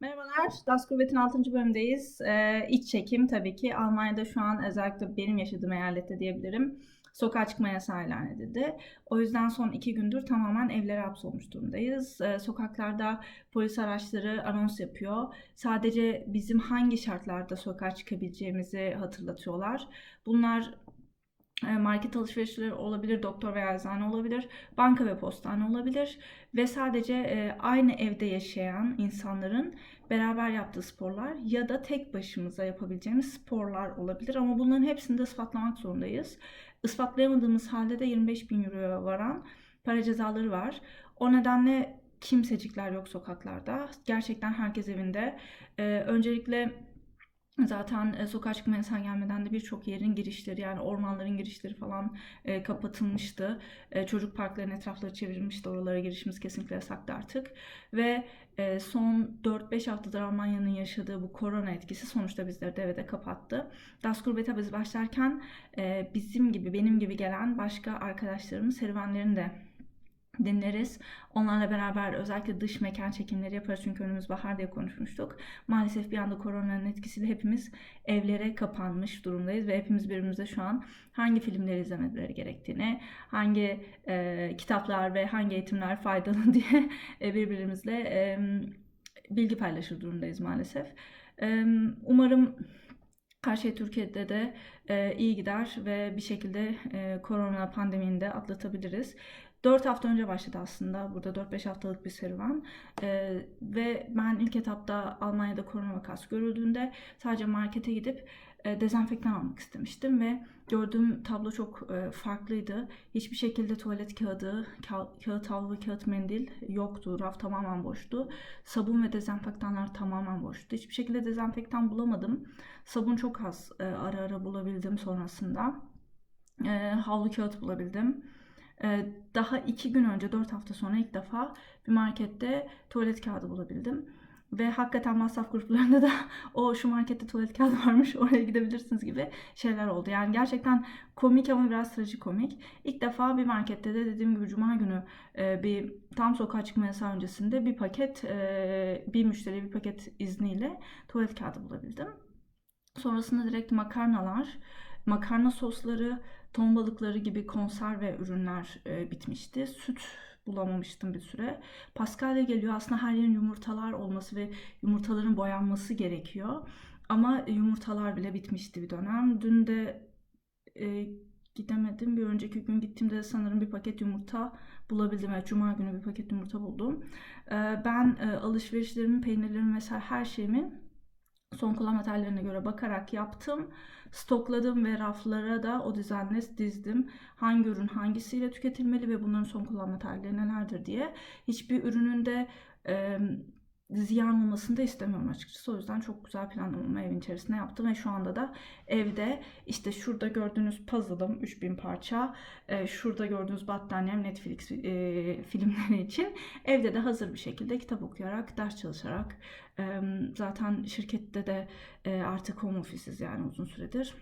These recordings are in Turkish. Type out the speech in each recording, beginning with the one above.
Merhabalar, Das Gurbet'in 6. bölümündeyiz. Ee, iç çekim tabii ki. Almanya'da şu an özellikle benim yaşadığım eyalette diyebilirim. Sokağa çıkma yasağı ilan edildi. O yüzden son iki gündür tamamen evlere hapsolmuş durumdayız. Ee, sokaklarda polis araçları anons yapıyor. Sadece bizim hangi şartlarda sokağa çıkabileceğimizi hatırlatıyorlar. Bunlar market alışverişleri olabilir, doktor veya eczane olabilir, banka ve postane olabilir ve sadece e, aynı evde yaşayan insanların beraber yaptığı sporlar ya da tek başımıza yapabileceğimiz sporlar olabilir ama bunların hepsini de ispatlamak zorundayız. Ispatlayamadığımız halde de 25 bin euroya varan para cezaları var. O nedenle kimsecikler yok sokaklarda. Gerçekten herkes evinde. E, öncelikle Zaten e, sokağa çıkma yasağı gelmeden de birçok yerin girişleri yani ormanların girişleri falan e, kapatılmıştı. E, çocuk parklarının etrafları çevrilmişti. Oralara girişimiz kesinlikle yasaktı artık. Ve e, son 4-5 haftadır Almanya'nın yaşadığı bu korona etkisi sonuçta bizleri de evde kapattı. Das Gurbet'e biz başlarken e, bizim gibi benim gibi gelen başka arkadaşlarımın serüvenlerini de dinleriz. Onlarla beraber özellikle dış mekan çekimleri yaparız çünkü önümüz bahar diye konuşmuştuk. Maalesef bir anda koronanın etkisiyle hepimiz evlere kapanmış durumdayız ve hepimiz birbirimize şu an hangi filmleri izlemeleri gerektiğini, hangi e, kitaplar ve hangi eğitimler faydalı diye e, birbirimizle e, bilgi paylaşır durumdayız maalesef. E, umarım her şey Türkiye'de de e, iyi gider ve bir şekilde e, korona pandemini de atlatabiliriz. 4 hafta önce başladı aslında burada 4-5 haftalık bir serüven ee, ve ben ilk etapta Almanya'da korona vakası görüldüğünde sadece markete gidip dezenfektan almak istemiştim ve gördüğüm tablo çok e, farklıydı. Hiçbir şekilde tuvalet kağıdı, ka- kağıt havlu, kağıt mendil yoktu. Raf tamamen boştu. Sabun ve dezenfektanlar tamamen boştu. Hiçbir şekilde dezenfektan bulamadım. Sabun çok az e, ara ara bulabildim sonrasında. E, havlu kağıt bulabildim. Daha iki gün önce, dört hafta sonra ilk defa bir markette tuvalet kağıdı bulabildim. Ve hakikaten masraf gruplarında da o şu markette tuvalet kağıdı varmış oraya gidebilirsiniz gibi şeyler oldu. Yani gerçekten komik ama biraz trajikomik. İlk defa bir markette de dediğim gibi cuma günü e, bir tam sokağa çıkma yasağı öncesinde bir paket e, bir müşteri bir paket izniyle tuvalet kağıdı bulabildim. Sonrasında direkt makarnalar, makarna sosları, ton balıkları gibi konserve ürünler e, bitmişti. Süt bulamamıştım bir süre. Paskalya geliyor. Aslında her yerin yumurtalar olması ve yumurtaların boyanması gerekiyor. Ama yumurtalar bile bitmişti bir dönem. Dün de e, gidemedim. Bir önceki gün gittiğimde sanırım bir paket yumurta bulabildim. Evet, Cuma günü bir paket yumurta buldum. E, ben e, alışverişlerimi, peynirlerimi vesaire her şeyimi son kullanma tarihlerine göre bakarak yaptım. Stokladım ve raflara da o düzenle dizdim. Hangi ürün hangisiyle tüketilmeli ve bunların son kullanma tarihleri nelerdir diye. Hiçbir ürünün de ziyan olmasını da istemiyorum açıkçası. O yüzden çok güzel planlamamı evin içerisinde yaptım ve şu anda da evde işte şurada gördüğünüz puzzle'ım 3000 parça, e, şurada gördüğünüz battaniyem Netflix e, filmleri için evde de hazır bir şekilde kitap okuyarak, ders çalışarak e, zaten şirkette de artık home office'iz yani uzun süredir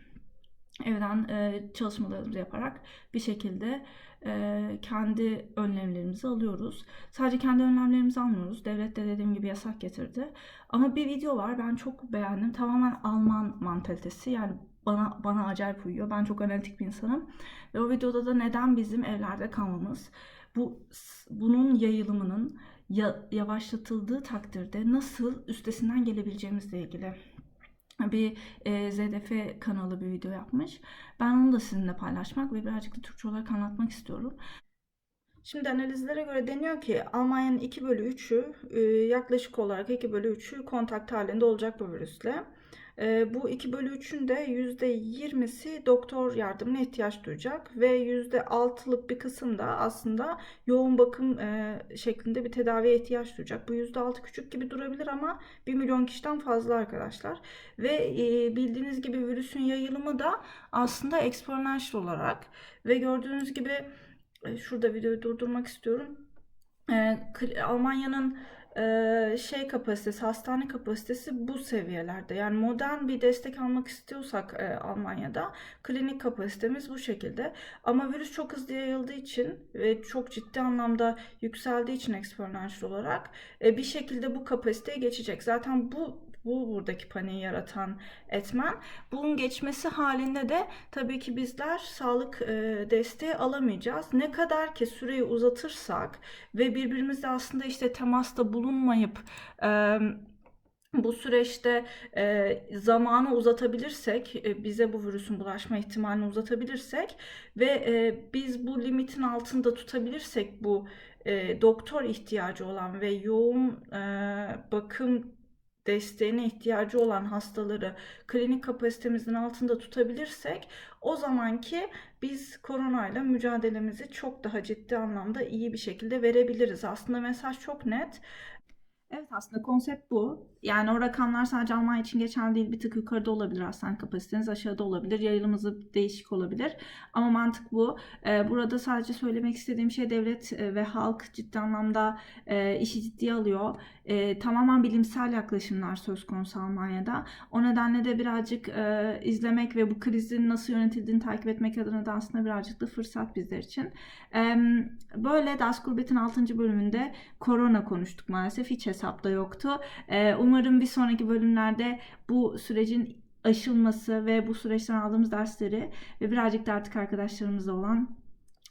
evden e, çalışmalarımızı yaparak bir şekilde e, kendi önlemlerimizi alıyoruz. Sadece kendi önlemlerimizi almıyoruz. Devlet de dediğim gibi yasak getirdi. Ama bir video var ben çok beğendim. Tamamen Alman mantalitesi yani bana bana acayip uyuyor. Ben çok analitik bir insanım. Ve o videoda da neden bizim evlerde kalmamız, bu bunun yayılımının ya, yavaşlatıldığı takdirde nasıl üstesinden gelebileceğimizle ilgili bir e, ZDF kanalı bir video yapmış. Ben onu da sizinle paylaşmak ve birazcık da Türkçe olarak anlatmak istiyorum. Şimdi analizlere göre deniyor ki Almanya'nın 2 bölü 3'ü e, yaklaşık olarak 2 bölü 3'ü kontak halinde olacak bu virüsle. E, bu 2 bölü 3'ün de %20'si doktor yardımına ihtiyaç duyacak ve %6'lık bir kısım da aslında yoğun bakım e, şeklinde bir tedaviye ihtiyaç duyacak. Bu %6 küçük gibi durabilir ama 1 milyon kişiden fazla arkadaşlar. Ve bildiğiniz gibi virüsün yayılımı da aslında eksponansiyel olarak ve gördüğünüz gibi şurada videoyu durdurmak istiyorum. Almanya'nın e, şey kapasitesi, hastane kapasitesi bu seviyelerde. Yani modern bir destek almak istiyorsak e, Almanya'da klinik kapasitemiz bu şekilde. Ama virüs çok hızlı yayıldığı için ve çok ciddi anlamda yükseldiği için eksponansiyel olarak e, bir şekilde bu kapasiteye geçecek. Zaten bu bu buradaki paniği yaratan etmen. Bunun geçmesi halinde de tabii ki bizler sağlık e, desteği alamayacağız. Ne kadar ki süreyi uzatırsak ve birbirimizle aslında işte temasta bulunmayıp e, bu süreçte e, zamanı uzatabilirsek, e, bize bu virüsün bulaşma ihtimalini uzatabilirsek ve e, biz bu limitin altında tutabilirsek bu e, doktor ihtiyacı olan ve yoğun e, bakım desteğine ihtiyacı olan hastaları klinik kapasitemizin altında tutabilirsek o zamanki biz koronayla mücadelemizi çok daha ciddi anlamda iyi bir şekilde verebiliriz. Aslında mesaj çok net. Evet aslında konsept bu. Yani o rakamlar sadece Almanya için geçerli değil. Bir tık yukarıda olabilir hastane kapasiteniz, aşağıda olabilir. Yayılım değişik olabilir. Ama mantık bu. Ee, burada sadece söylemek istediğim şey devlet e, ve halk ciddi anlamda e, işi ciddiye alıyor. E, tamamen bilimsel yaklaşımlar söz konusu Almanya'da. O nedenle de birazcık izlemek ve bu krizin nasıl yönetildiğini takip etmek adına da aslında birazcık da fırsat bizler için. Böyle Das Gurbet'in 6. bölümünde korona konuştuk maalesef. Hiç hesapta yoktu. E, umarım bir sonraki bölümlerde bu sürecin aşılması ve bu süreçten aldığımız dersleri ve birazcık da artık arkadaşlarımızla olan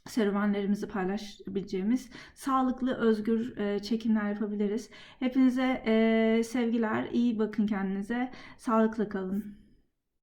serüvenlerimizi paylaşabileceğimiz sağlıklı, özgür e, çekimler yapabiliriz. Hepinize e, sevgiler, iyi bakın kendinize, sağlıklı kalın.